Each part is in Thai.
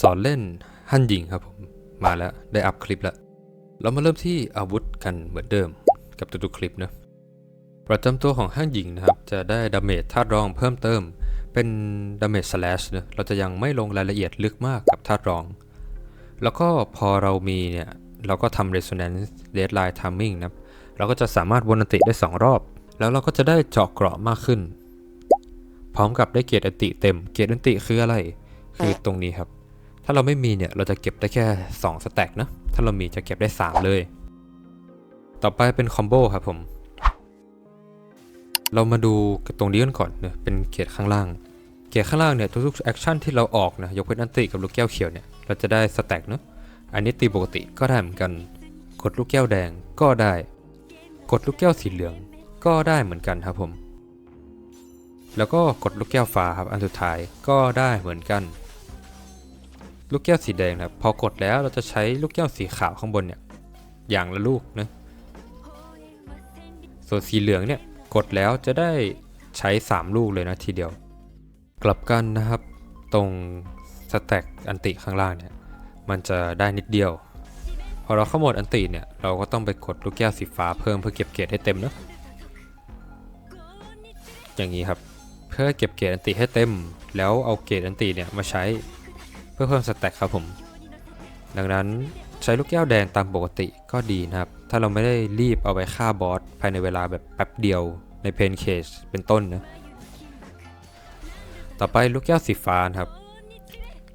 สอนเล่นฮั่นหญิงครับผมมาแล้วได้อัพคลิปแล้ว เรามาเริ่มที่อาวุธกันเหมือนเดิมกับทุกๆคลิปนะประจำตัวของฮั่นหญิงนะครับ จะได้ดาเมจธาตุรองเพิ่มเติม เป็นดาเมจสแลชนะเราจะยังไม่ลงรายละเอียดลึกมากกับธาตุรอง แล้วก็พอเรามีเนี่ย เราก็ทำ resonance deadline timing นะครับเราก็จะสามารถวนอติได้ 2 รอบ แล้วเราก็จะได้เจาะเกราะมากขึ้น พร้อมกับได้เกียรติอติเต็ม เกียรติอติคืออะไร คือตรงนี้ครับ ถ้าเราไม่มีเนี่ยเราจะเก็บได้แค่2สแต็กนะ ถ้าเรามีจะเก็บได้ 3 เลย ต่อไปเป็นคอมโบครับผม เรามาดูตรงนี้กันก่อนเนะเป็นเกียรติข้างล่าง เกียร์ข้างล่างเนี่ยทุกๆแอคชั่นที่เราออกนะยกเว้นอันติกับลูกแก้วเขียวเนี่ยเราจะได้สแต็กเนอะอันนี้ตีปกติก็ได้เหมือนกัน กดลูกแก้วแดงก็ได้ กดลูกแก้วสีเหลืองก็ได้เหมือนกันครับผม แล้วก็กดลูกแก้วฟ้าครับอันสุดท้ายก็ได้เหมือนกัน ลูกแก้วสีแดงนะครับพอกดแล้วเราจะใช้ลูกแก้วสีขาวข้างบนเนี่ยอย่างละลูกนะส่วนสีเหลืองเนี่ยกดแล้วจะได้ใช้ 3 ลูกเลยนะทีเดียว กลับกันนะครับตรงสแต็กอันติข้างล่างเนี่ยมันจะได้นิดเดียว พอเราเข้าโหมดอันติเนี่ยเราก็ต้องไปกดลูกแก้วสีฟ้าเพิ่มเพื่อเก็บเกรดให้เต็มเนะอย่างนี้ครับเพื่อเก็บเกรดอันติให้เต็ม แล้วเอาเกรดอันติเนี่ยมาใช้ พื่อเพิ่มสแต็กครับผม ดังนั้นใช้ลูกแก้วแดงตามปกติก็ดีนะครับ ถ้าเราไม่ได้รีบเอาไปฆ่าบอสภายในเวลาแบบแป๊บเดียวในเพนเคสเป็นต้นนะ ต่อไปลูกแก้วสีฟ้านะครับ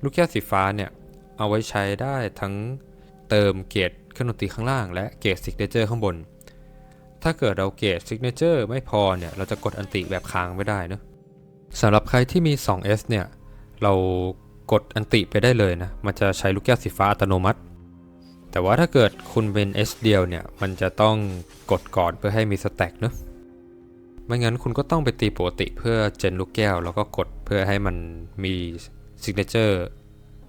ลูกแก้วสีฟ้าเนี่ย เอาไว้ใช้ได้ทั้งเติมเกรดเครื่องดนตรีข้างล่าง และเกรดซิกเนเจอร์ข้างบน ถ้าเกิดเราเกรดซิกเนเจอร์ไม่พอเนี่ย เราจะกดอันติแบบค้างไม่ได้นะสำหรับใครที่มี 2S เนี่ย เรา กดอันติไปได้เลยนะ มันจะใช้ลูกแก้วสีฟ้าอัตโนมัติ แต่ว่าถ้าเกิดคุณเป็น S เดียวเนี่ย มันจะต้องกดก่อนเพื่อให้มีสแต็กเนอะไม่งั้นคุณก็ต้องไปตีปกติเพื่อเจนลูกแก้ว แล้วก็กดเพื่อให้มันมี Signature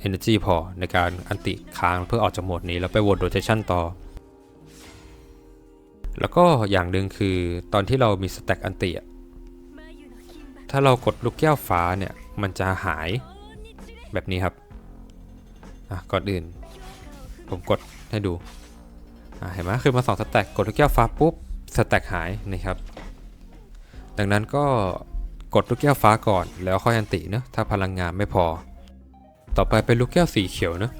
Energy พอในการอันติค้างเพื่อออกจากโหมดนี้แล้วไปวน Rotation ต่อ แล้วก็อย่างหนึ่งคือตอนที่เรามีสแต็กอันติอะถ้าเรากดลูกแก้วฟ้าเนี่ย มันจะหาย แบบนี้ครับอะก่อนอื่น ผมกดให้ดูอะเห็นไหมคือมาสองสแต็กกดลูกแก้วฟ้าปุ๊บสแต็กหายนะครับดังนั้นก็กดลูกแก้วฟ้าก่อนแล้วค่อยอันติเนอะถ้าพลังงานไม่พอ ต่อไปเป็นลูกแก้วสีเขียวเนอะ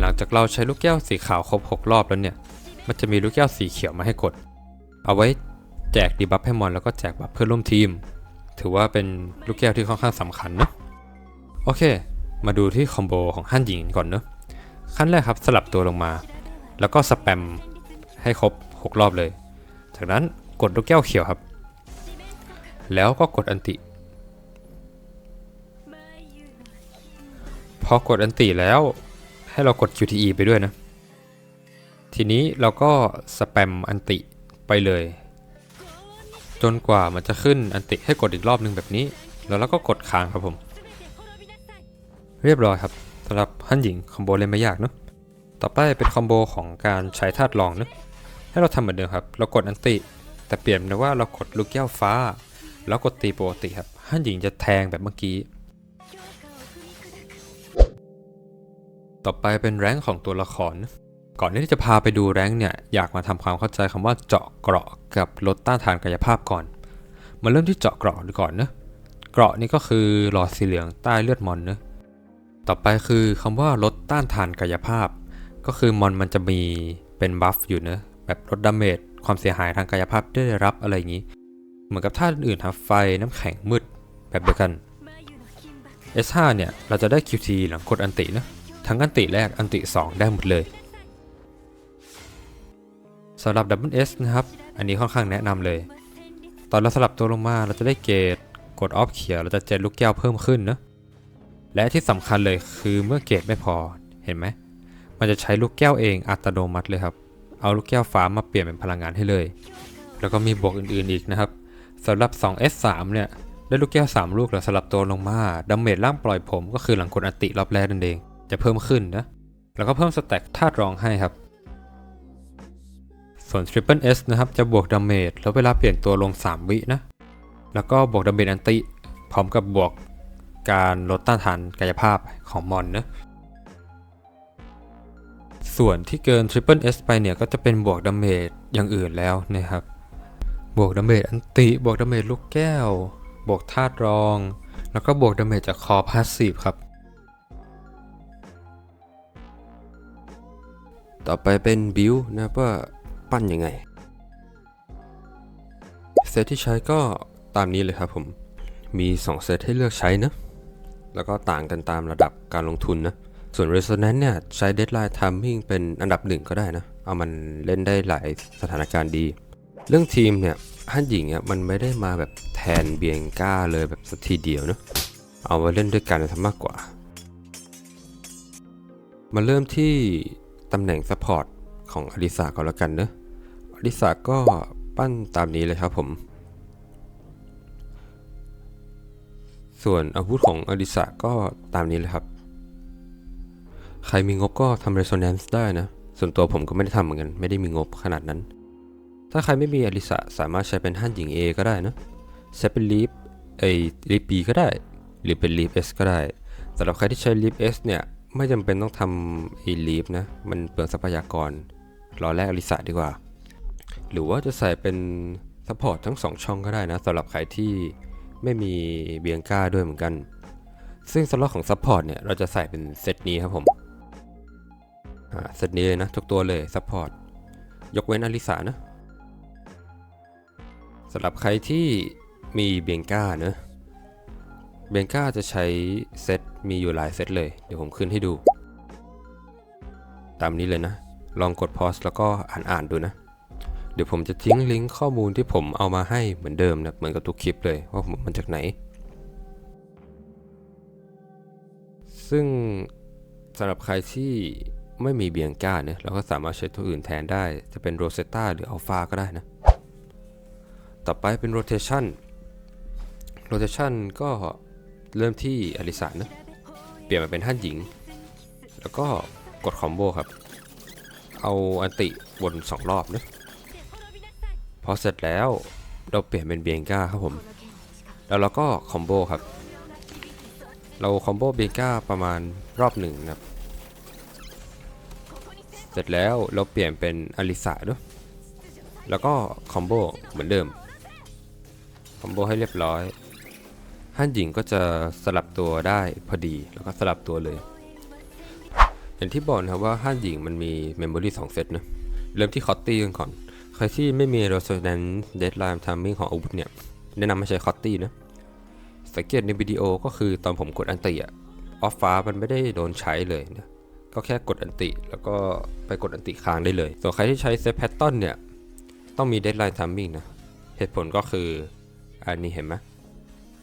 หลังจากเราใช้ลูกแก้วสีขาวครบ 6 รอบแล้วเนี่ย มันจะมีลูกแก้วสีเขียวมาให้กด เอาไว้แจกดีบัฟให้มอนแล้วก็แจกบัฟเพื่อนร่วมทีม ถือว่าเป็นลูกแก้วที่ค่อนข้างสำคัญเนอะโอเค มาดูที่คอมโบของฮั่นหญิงก่อนเนอะขั้นแรกครับสลับตัวลงมา แล้วก็สแปมให้ครบ 6 รอบเลย จากนั้นกดลูกแก้วเขียวครับ แล้วก็กดอันติ พอกดอันติแล้วให้เรากด QTE ไปด้วยนะ ทีนี้เราก็สแปมอันติไปเลย จนกว่ามันจะขึ้นอันติให้กดอีกรอบหนึงแบบนี้ แล้วเราก็กดค้างครับผม เรียบร้อยครับสำหรับฮั่นหญิงคอมโบเล่นไม่ยากเนอะต่อไปเป็นคอมโบของการใช้ธาตุรองเนอะให้เราทำเหมือนเดิมครับ เรากดอันติ แต่เปลี่ยนเป็นว่าเรากดลูกแก้วฟ้า แล้วกดตีปกติครับฮั่นหญิงจะแทงแบบเมื่อกี้ ต่อไปเป็นแรงของตัวละคร ก่อนที่จะพาไปดูแรงเนี่ยอยากมาทำความเข้าใจคำว่าเจาะเกราะกับลดต้านทานกายภาพก่อน มาเริ่มที่เจาะเกราะก่อนเนะเกราะนี่ก็คือหลอดสีเหลืองใต้เลือดมอนเนะ ต่อไปคือคำว่าลดต้านทานกายภาพ ก็คือมอนมันจะมีเป็นบัฟอยู่เนะแบบลดดาเมจความเสียหายทางกายภาพได้รับอะไรอย่างนี้ เหมือนกับท่าอื่นๆครับไฟน้ำแข็งมืดแบบเดียวกัน S5 เนี่ย เราจะได้ QT หลังกดอันตินะ ทั้งอันติแรกอันติ 2 ได้หมดเลยสำหรับ Double S นะครับ อันนี้ค่อนข้างแนะนำเลย ตอนเราสลับตัวลงมาเราจะได้เกรดกดออฟเขียวเราจะเจนลูกแก้วเพิ่มขึ้นนะ และที่สำคัญเลยคือเมื่อเกรดไม่พอเห็นไหมมันจะใช้ลูกแก้วเองอัตโนมัติเลยครับ เอาลูกแก้วฟ้ามาเปลี่ยนเป็นพลังงานให้เลย แล้วก็มีบวกอื่นๆอีกนะครับสำหรับ 2S3 เนี่ยได้ลูกแก้ว 3 ลูกแล้วสลับตัวลงมาดาเมจร่างปล่อยผมก็คือหลังกดอัติรอบแรกนั่นเอง จะเพิ่มขึ้นนะ แล้วก็เพิ่มสแต็กธาตุรองให้ครับ ส่วน Triple S นะครับจะบวกดาเมจแล้วเวลาเปลี่ยนตัวลง 3 วินะ แล้วก็บวกดาเมจอันติ พร้อมกับบวก การลดต้านทานกายภาพของมอนนะส่วนที่เกิน Triple S ไปเนี่ย ก็จะเป็นบวกดาเมจอย่างอื่นแล้วนะครับ บวกดาเมจอันติ บวกดาเมจลูกแก้ว บวกธาตุรอง แล้วก็บวกดาเมจจากคอพาสซีฟครับ ต่อไปเป็นบิวนะว่าปั้นยังไง เซตที่ใช้ก็ตามนี้เลยครับผม มี 2 เซตให้เลือกใช้นะ แล้วก็ต่างกันตามระดับการลงทุนนะ ส่วน Resonance เนี่ยใช้ Deadline Timing เป็นอันดับหนึ่งก็ได้นะ เอามันเล่นได้หลายสถานการณ์ดี เรื่องทีมเนี่ยฮั่นหญิงเนี่ยมันไม่ได้มาแบบแทนเบียงก้าเลยแบบสักทีเดียวนะ เอาไว้เล่นด้วยกันซะมากกว่า มาเริ่มที่ตำแหน่งซัพพอร์ตของอลิสาก่อนแล้วกันเนอะอลิสาก็ปั้นตามนี้เลยครับผม ส่วนอาวุธของอลิสาก็ตามนี้เลยครับ ใครมีงบก็ทำ resonance ได้นะ ส่วนตัวผมก็ไม่ได้ทำเหมือนกัน ไม่ได้มีงบขนาดนั้น ถ้าใครไม่มีอลิสาสามารถใช้เป็นฮั่นหญิง A ก็ได้นะใช้เป็นลีฟไอ้ลีฟ B ก็ได้ หรือเป็นลีฟ S ก็ได้สำหรับใครที่ใช้ลีฟ S เนี่ย ไม่จำเป็นต้องทำไอ้ลีฟนะ มันเปลืองทรัพยากร รอแลกอลิสาดีกว่า หรือว่าจะใส่เป็นซัพพอร์ตทั้ง 2 ช่องก็ได้นะสำหรับใครที่ ไม่มีเบียงก้าด้วยเหมือนกัน ซึ่งสำหรับของซัพพอร์ตเนี่ยเราจะใส่เป็นเซตนี้ครับผมอ่าเซตนี้เลยนะทุกตัวเลยซัพพอร์ตยกเว้นอลิสานะสำหรับใครที่มีเบียงก้าเนะเบียงก้าจะใช้เซตมีอยู่หลายเซตเลย เดี๋ยวผมขึ้นให้ดู ตามนี้เลยนะ ลองกดพอสแล้วก็อ่านอ่านๆดูนะ เดี๋ยวผมจะทิ้งลิงก์ข้อมูลที่ผมเอามาให้เหมือนเดิมนะเหมือนกับทุกคลิปเลยว่าผมมันจากไหน ซึ่งสำหรับใครที่ไม่มีเบียงก้าเนี่ยเราก็สามารถใช้ตัวอื่นแทนได้ จะเป็นโรเซต t าหรืออัลฟาก็ได้นะ ต่อไปเป็นโรเ t ชันโรเ t ชันก็เริ่มที่อลิสานะเปลี่ยนมาเป็นท่านหญิง แล้วก็กดคอมโบครับ เอาอันติวนสองรอบนะ พอเสร็จแล้วเราเปลี่ยนเป็นเบียงก้าครับผม แล้วเราก็คอมโบครับ เราคอมโบเบียงก้าประมาณรอบหนึ่งนะครับ เสร็จแล้วเราเปลี่ยนเป็นอลิสาด้วย แล้วก็คอมโบเหมือนเดิม คอมโบให้เรียบร้อยฮันหญิงก็จะสลับตัวได้พอดีแล้วก็สลับตัวเลย อย่างที่บอกนะครับว่าฮันหญิงมันมีเมมโมรี2เซตนะเริ่มที่คอตตี้กันก่อน ใครที่ไม่มี Resonance Deadline Timing ของอาวุธเนี่ย แนะนำให้ใช้คอตตี้นะ สังเกตในวิดีโอก็คือตอนผมกดอันติอะออฟฟ้ามันไม่ได้โดนใช้เลยนะก็แค่กดอันติ แล้วก็ไปกดอันติค้างได้เลย ส่วนใครที่ใช้เซตแพทเทิร์นเนี่ย ต้องมี Deadline Timing นะ เหตุผลก็คืออันนี้เห็นไหม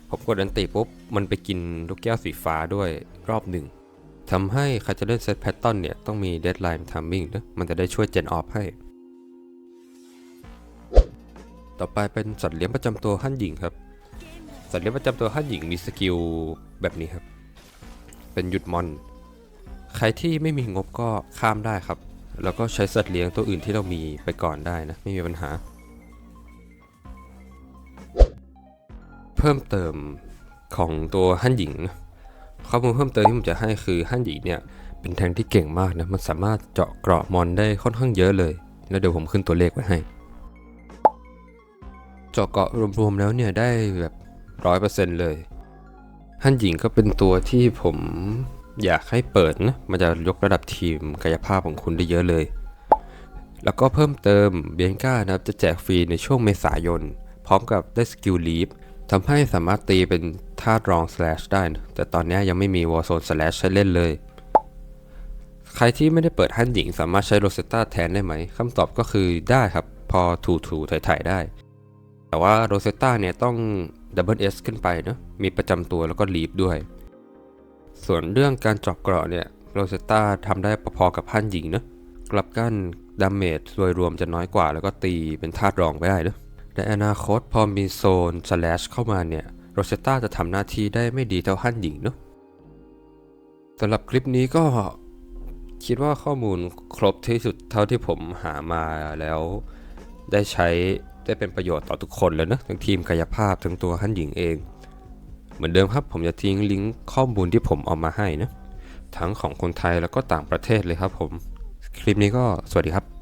ผมกดอันติปุ๊บ มันไปกินลูกแก้วสีฟ้าด้วยรอบหนึ่งทำให้ใครจะเล่นเซตแพทเทิร์นเนี่ย ต้องมี Deadline Timing นะมันจะได้ช่วยเจนออฟให้ ต่อไปเป็นสัตว์เลี้ยงประจำตัวฮั่นหญิงครับ สัตว์เลี้ยงประจำตัวฮั่นหญิงมีสกิลแบบนี้ครับ เป็นหยุดมอน ใครที่ไม่มีงบก็ข้ามได้ครับ แล้วก็ใช้สัตว์เลี้ยงตัวอื่นที่เรามีไปก่อนได้นะไม่มีปัญหา เพิ่มเติมของตัวฮั่นหญิง ข้อมูลเพิ่มเติมที่ผมจะให้คือฮั่นหญิงเนี่ยเป็นแทงที่เก่งมากนะมันสามารถเจาะเกราะมอนได้ค่อนข้างเยอะเลย แล้วเดี๋ยวผมขึ้นตัวเลขไว้ให้ เจาะเกาะรวมๆแล้วเนี่ยได้แบบร้อยเปอร์เซ็นต์เลยฮั่นหญิงก็เป็นตัวที่ผมอยากให้เปิดนะมันจะยกระดับทีมกายภาพของคุณได้เยอะเลย แล้วก็เพิ่มเติมเบียนก้านะครับจะแจกฟรีในช่วงเมษายน พร้อมกับได้สกิลลีฟทำให้สามารถตีเป็นท่ารอง slash ได้นะแต่ตอนนี้ยังไม่มี warzone slash ใช้เล่นเลย ใครที่ไม่ได้เปิดฮั่นหญิงสามารถใช้โรเซต t าแทนได้ไหมคำตอบก็คือได้ครับ พอถูถูๆถ่ายๆได้ แต่ว่าโรเซต t าเนี่ยต้องดับเบิลเอสขึ้นไปเนอะมีประจำตัวแล้วก็ลีฟด้วย ส่วนเรื่องการเจาะเกราะเนี่ยโรเซต t าทำได้พอๆกับฮั่นหญิงเนอะกลับกันดาเมจโดยรวมจะน้อยกว่า แล้วก็ตีเป็นธาตุรองไปได้เนอะในอนาคตพอมีโซนสแลชเข้ามาเนี่ยโรเซต t าจะทำหน้าที่ได้ไม่ดีเท่าฮั่นหญิงเนอะสำหรับคลิปนี้ก็คิดว่าข้อมูลครบที่สุดเท่าที่ผมหามาแล้วได้ใช้ ได้เป็นประโยชน์ต่อทุกคนเลยนะทั้งทีมกายภาพทั้งตัวฮั่นหญิงเอง เหมือนเดิมครับผมจะทิ้งลิงก์ข้อมูลที่ผมเอามาให้นะทั้งของคนไทยแล้วก็ต่างประเทศเลยครับผม คลิปนี้ก็สวัสดีครับ